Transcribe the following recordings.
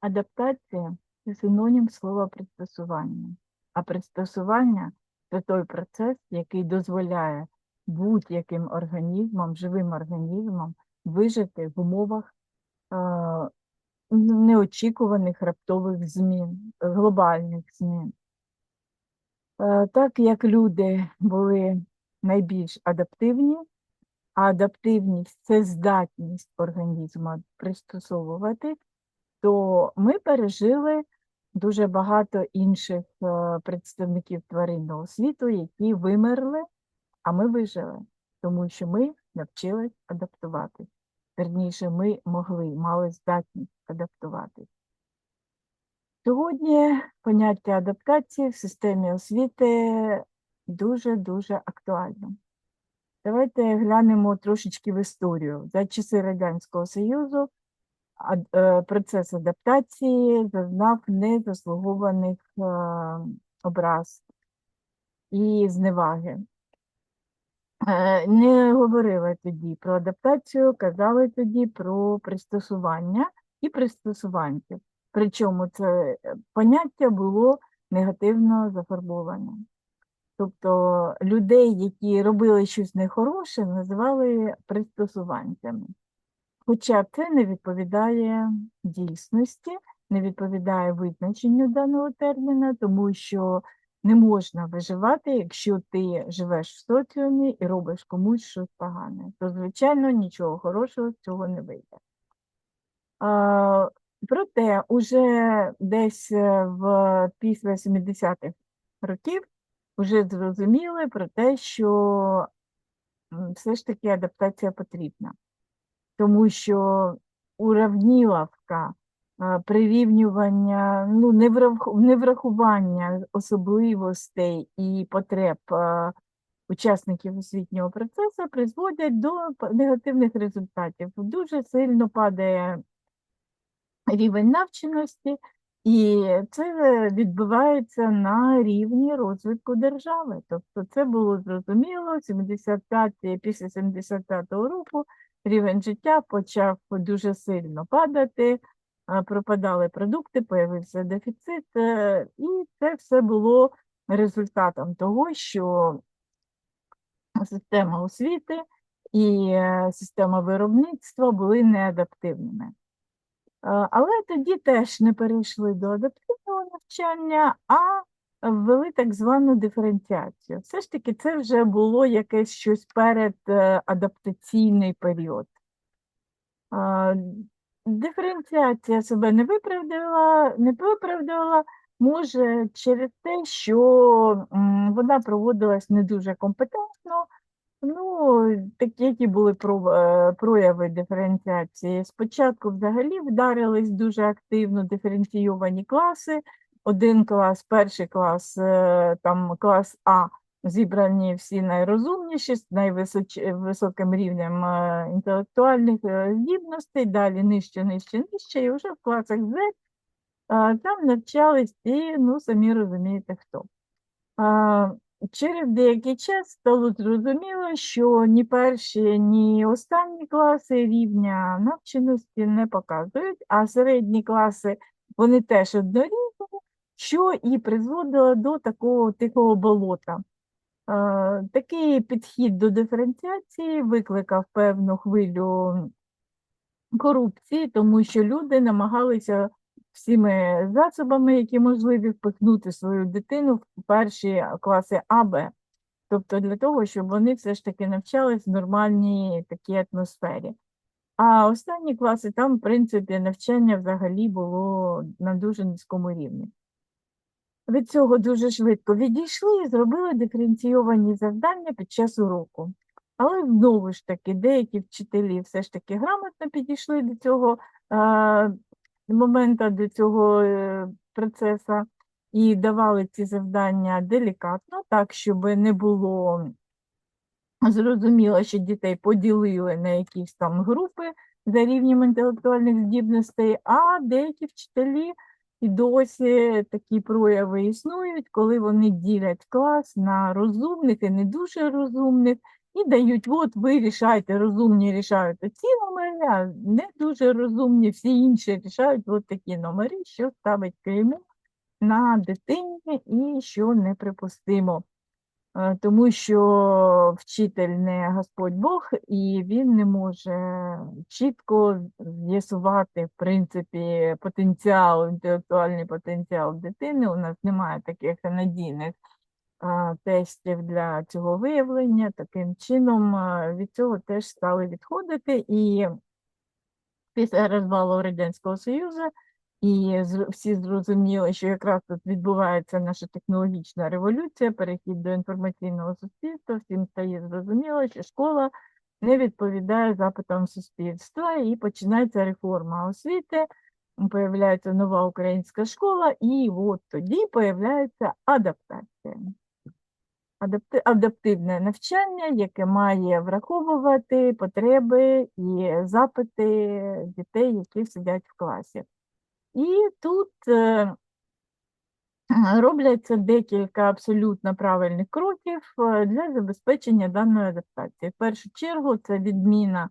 Адаптація це синонім слова пристосування. А пристосування це той процес, який дозволяє будь-яким організмам, живим організмам вижити в умовах е, неочікуваних раптових змін, глобальних змін. Е, Так як люди були найбільш адаптивні, а адаптивність це здатність організму пристосовуватись, то ми пережили дуже багато інших е, представників тваринного світу, які вимерли, а ми вижили, тому що ми навчились адаптуватись. Верніше, ми могли, мали здатність адаптуватись. Сьогодні поняття адаптації в системі освіти дуже-дуже актуально. Давайте глянемо трошечки в історію. За часи Радянського Союзу процес адаптації зазнав незаслугованих е, образ і зневаги. Е, Не говорили тоді про адаптацію, казали тоді про пристосування і пристосуванців. Причому це е, поняття було негативно зафарбоване. Тобто людей, які робили щось нехороше, називали пристосуванцями. Хоча це не відповідає дійсності, не відповідає визначенню даного терміна, тому що не можна виживати, якщо ти живеш в соціумі і робиш комусь щось погане. То, звичайно, нічого хорошого з цього не вийде. Проте, уже десь е, в після 70-х років вже зрозуміли про те, що все ж таки адаптація потрібна тому що уравніловка, прирівнювання, ну, неврахування особливостей і потреб учасників освітнього процесу призводять до негативних результатів. Дуже сильно падає рівень навченості, і це відбувається на рівні розвитку держави. Тобто це було зрозуміло, 75, після 75-го року рівень життя почав дуже сильно падати, пропадали продукти, появився дефіцит, е, і це все було результатом того, що система освіти і е, система виробництва були неадаптивними. Але тоді теж не перейшли до адаптивного навчання, а ввели так звану диференціацію. Все ж таки, це вже було якесь щось перед е, адаптаційний період. Диференціація себе не виправдала, не виправдала, може, через те, що вона проводилась не дуже компетентно. Ну, такі, які були е, прояви диференціації. Спочатку взагалі вдарились дуже активно диференційовані класи. Один клас, перший клас, е, там клас А, зібрані всі найрозумніші з найвисоким рівнем е, інтелектуальних е, здібностей, далі нижче, нижче, нижче, і вже в класах е, там навчались ті, ну, самі розумієте, хто. Через деякий час стало зрозуміло, що ні перші, ні останні класи рівня навченості не показують, а середні класи вони теж однорівні, що і призводило до такого тихого болота. Е, Такий підхід до диференціації викликав певну хвилю корупції, тому що люди намагалися всіми засобами, які можливі, впихнути свою дитину в перші класи А, Б. Тобто для того, щоб вони все ж таки навчались в нормальній такій атмосфері. А останні класи там, в принципі, навчання взагалі було на дуже низькому рівні. Від цього дуже швидко відійшли і зробили диференційовані завдання під час уроку. Але знову ж таки, деякі вчителі все ж таки грамотно підійшли до цього е, моменту, до цього е, процесу і давали ці завдання делікатно, так, щоб не було зрозуміло, що дітей поділили на якісь там групи за рівнем інтелектуальних здібностей, а деякі вчителі і досі такі прояви існують, коли вони ділять клас на розумних і не дуже розумних, і дають, от ви рішайте, розумні рішають оці номери, а не дуже розумні, всі інші рішають от такі номери, що ставить клеймо на дитині і що неприпустимо. Е, Тому що вчитель не Господь Бог, і він не може чітко з'ясувати, в принципі, потенціал, інтелектуальний потенціал дитини. У нас немає таких надійних тестів для цього виявлення. Таким чином від цього теж стали відходити. І після розвалу Радянського Союзу і всі зрозуміли, що якраз тут відбувається наша технологічна революція, перехід до інформаційного суспільства. Всім стає зрозуміло, що школа не відповідає запитам суспільства, і починається реформа освіти. Появляється нова українська школа, і от тоді появляється адаптація. Адапти- Адаптивне навчання, яке має враховувати потреби і запити дітей, які сидять в класі. І тут е, робляться декілька абсолютно правильних кроків е, для забезпечення даної адаптації. В першу чергу це відміна е,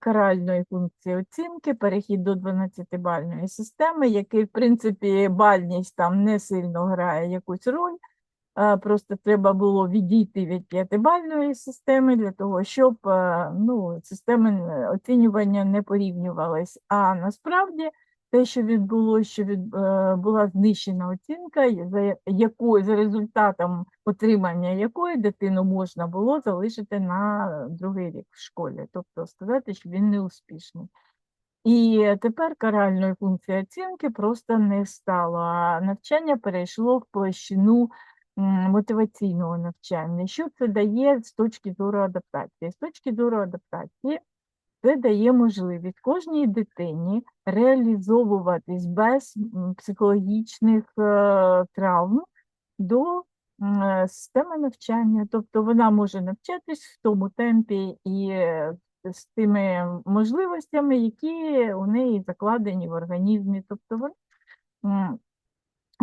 каральної функції оцінки, перехід до 12-бальної системи, який, в принципі, бальність там не сильно грає якусь роль. Просто треба було відійти від п'ятибальної системи для того, щоб ну, системи оцінювання не порівнювались. А насправді те, що відбулося, що від, е, була знищена оцінка, за якою за результатом отримання якої дитину можна було залишити на другий рік в школі, тобто сказати, що він не успішний. І тепер каральної функції оцінки просто не стало, а навчання перейшло в площину мотиваційного навчання. Що це дає з точки зору адаптації? З точки зору адаптації це дає можливість кожній дитині реалізовуватись без психологічних е, травм до е, системи навчання. Тобто вона може навчатись в тому темпі і е, з тими можливостями, які у неї закладені в організмі. Тобто вона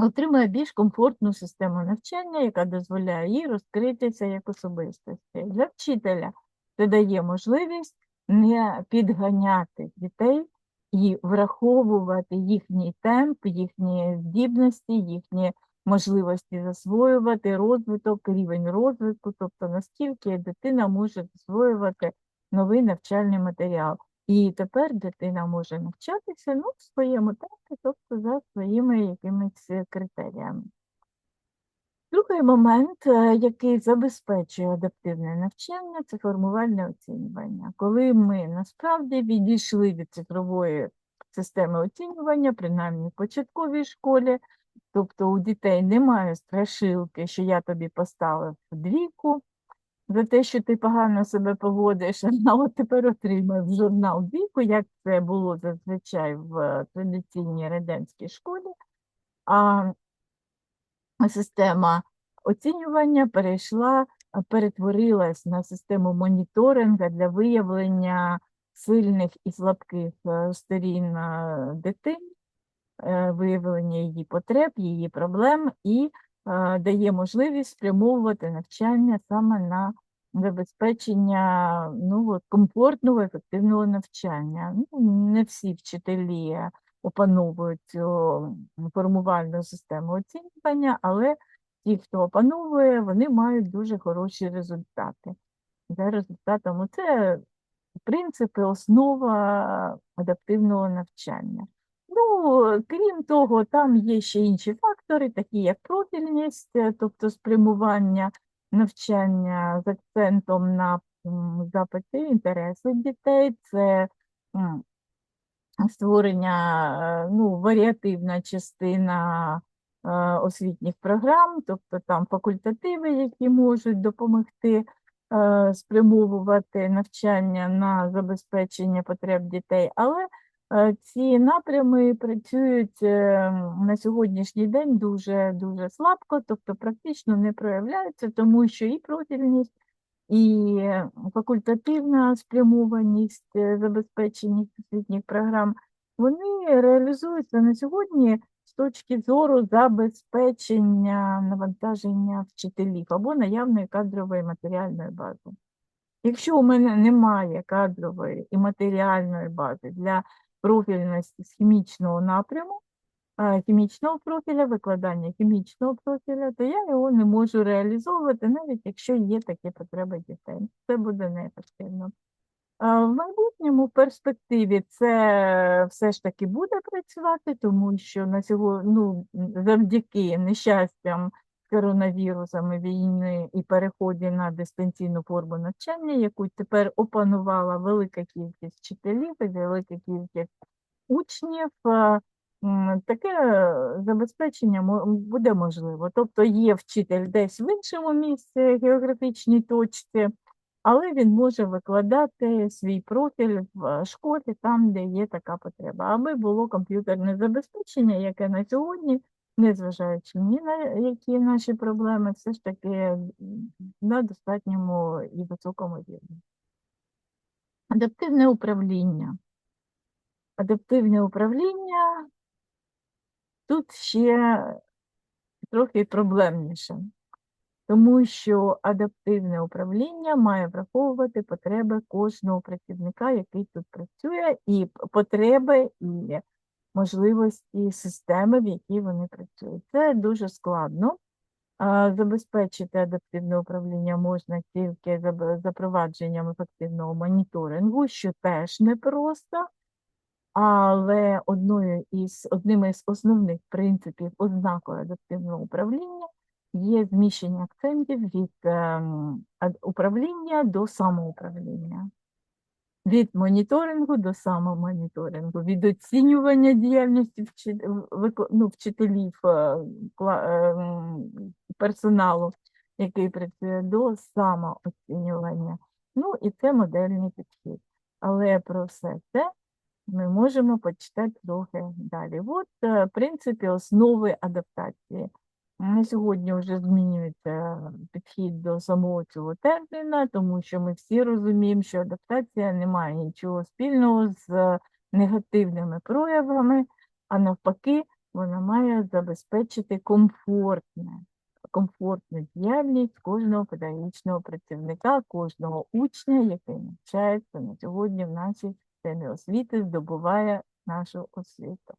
отримує більш комфортну систему навчання, яка дозволяє їй розкритися як особистості. Для вчителя це дає можливість не підганяти дітей і враховувати їхній темп, їхні здібності, їхні можливості засвоювати розвиток, рівень розвитку, тобто наскільки дитина може засвоювати новий навчальний матеріал. І тепер дитина може навчатися ну, в своєму темпі, тобто за своїми якимись критеріями. Другий момент, е, який забезпечує адаптивне навчання, це формувальне оцінювання. Коли ми насправді відійшли від цифрової системи оцінювання, принаймні в початковій школі, тобто у дітей немає страшилки, що я тобі поставив двійку за те, що ти погано себе поводиш, а от тепер отримав журнал двійку, як це було зазвичай в е, традиційній радянській школі. А система оцінювання перейшла, перетворилась на систему моніторингу для виявлення сильних і слабких е, сторін е, дитини, е, виявлення її потреб, її проблем і дає можливість спрямовувати навчання саме на забезпечення ну, комфортного, ефективного навчання. Ну, не всі вчителі опановують цю формувальну систему оцінювання, але ті, хто опановує, вони мають дуже хороші результати. За результатом це принципи, основа адаптивного навчання. Ну, крім того, там є ще інші фактори, такі як профільність, е, тобто спрямування навчання з акцентом на запити, інтереси дітей, це створення, е, ну, варіативна частина е, освітніх програм, тобто там факультативи, які можуть допомогти е, спрямовувати навчання на забезпечення потреб дітей, але ці напрями працюють на сьогоднішній день дуже дуже слабко, тобто практично не проявляються, тому що і профільність, і факультативна спрямованість е, забезпечення освітніх програм, вони реалізуються на сьогодні з точки зору забезпечення навантаження вчителів або наявної кадрової матеріальної бази. Якщо у мене немає кадрової і матеріальної бази для профільності з хімічного напряму, хімічного профіля, викладання хімічного профіля, то я його не можу реалізовувати, навіть якщо є такі потреби дітей. Це буде неефективно. В майбутньому, перспективі, це все ж таки буде працювати, тому що на сьогодні, ну, завдяки нещастям з коронавірусами війни і переході на дистанційну форму навчання, яку тепер опанувала велика кількість вчителів і велика кількість учнів, таке забезпечення буде можливо. Тобто є вчитель десь в іншому місці, географічній точці, але він може викладати свій профіль в е, школі там, де є така потреба, аби було комп'ютерне забезпечення, яке на сьогодні, незважаючи ні на які наші проблеми, все ж таки на достатньому і високому рівні. Адаптивне управління. Адаптивне управління тут ще трохи проблемніше, тому що адаптивне управління має враховувати потреби кожного працівника, який тут працює, і потреби і можливості системи, в якій вони працюють. Це дуже складно. Забезпечити адаптивне управління можна тільки запровадженням ефективного моніторингу, що теж непросто. Але одною із одним із основних принципів ознакою адаптивного управління є зміщення акцентів від ем, управління до самоуправління, від моніторингу до самомоніторингу, від оцінювання діяльності ну, вчителів, е, ем, персоналу, який працює, до самооцінювання. Ну і це модельний підхід. Але про все це ми можемо почитати трохи далі. От, е, в принципі, основи адаптації. На сьогодні вже змінюється підхід до самого цього терміна, тому що ми всі розуміємо, що адаптація не має нічого спільного з негативними проявами, а навпаки, вона має забезпечити комфортне, комфортну діяльність кожного педагогічного працівника, кожного учня, який навчається на сьогодні в нашій системі освіти, здобуває нашу освіту.